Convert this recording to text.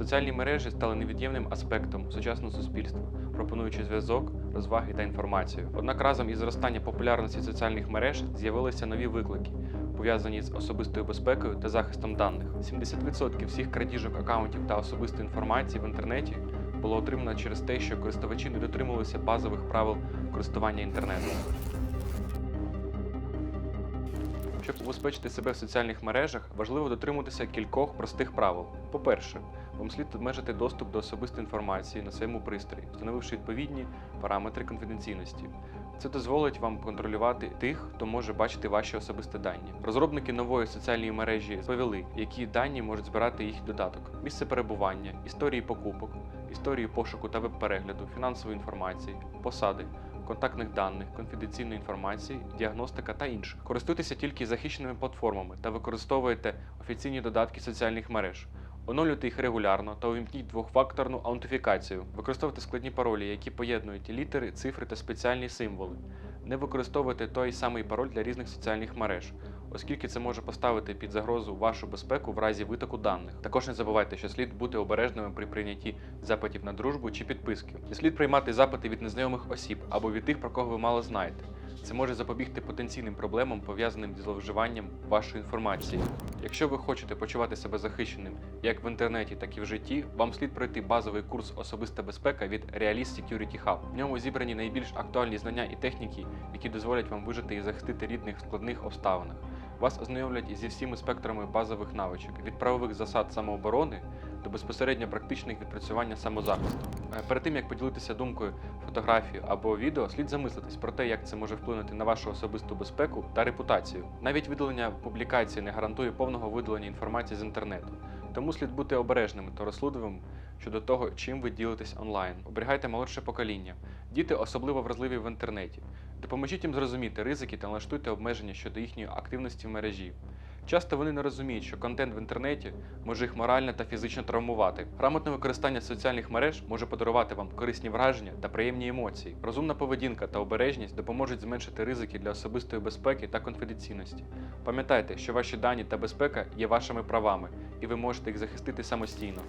Соціальні мережі стали невід'ємним аспектом сучасного суспільства, пропонуючи зв'язок, розваги та інформацію. Однак разом із зростанням популярності соціальних мереж з'явилися нові виклики, пов'язані з особистою безпекою та захистом даних. 70% всіх крадіжок акаунтів та особистої інформації в інтернеті було отримано через те, що користувачі не дотримувалися базових правил користування інтернетом. Щоб убезпечити себе в соціальних мережах, важливо дотримуватися кількох простих правил. По-перше, вам слід обмежити доступ до особистої інформації на своєму пристрої, встановивши відповідні параметри конфіденційності. Це дозволить вам контролювати тих, хто може бачити ваші особисті дані. Розробники нової соціальної мережі розповіли, які дані можуть збирати їх додаток: місце перебування, історії покупок, історії пошуку та веб-перегляду, фінансової інформації, посади, контактних даних, конфіденційної інформації, діагностика та інше. Користуйтеся тільки захищеними платформами та використовуйте офіційні додатки соціальних мереж. Оновлюйте їх регулярно та увімкніть двохфакторну аутентифікацію. Використовуйте складні паролі, які поєднують літери, цифри та спеціальні символи. Не використовуйте той самий пароль для різних соціальних мереж, оскільки це може поставити під загрозу вашу безпеку в разі витоку даних. Також не забувайте, що слід бути обережними при прийнятті запитів на дружбу чи підписки. Не слід приймати запити від незнайомих осіб або від тих, про кого ви мало знаєте. Це може запобігти потенційним проблемам, пов'язаним зі зловживанням вашої інформації. Якщо ви хочете почувати себе захищеним як в інтернеті, так і в житті, вам слід пройти базовий курс Особиста безпека від Realist Security Hub. В ньому зібрані найбільш актуальні знання і техніки, які дозволять вам вижити і захистити рідних в складних обставинах. Вас ознайомлять зі всіми спектрами базових навичок від правових засад самооборони до безпосередньо практичних відпрацювання самозахисту. Е, Перед тим як поділитися думкою, фотографією або відео, слід замислитись про те, як це може вплинути на вашу особисту безпеку та репутацію. Навіть видалення публікації не гарантує повного видалення інформації з інтернету. Тому слід бути обережними та розсудливими щодо того, чим ви ділитесь онлайн. Оберігайте молодше покоління. Діти особливо вразливі в інтернеті. Допоможіть їм зрозуміти ризики та налаштуйте обмеження щодо їхньої активності в мережі. Часто вони не розуміють, що контент в інтернеті може їх морально та фізично травмувати. Грамотне використання соціальних мереж може подарувати вам корисні враження та приємні емоції. Розумна поведінка та обережність допоможуть зменшити ризики для особистої безпеки та конфіденційності. Пам'ятайте, що ваші дані та безпека є вашими правами, і ви можете їх захистити самостійно.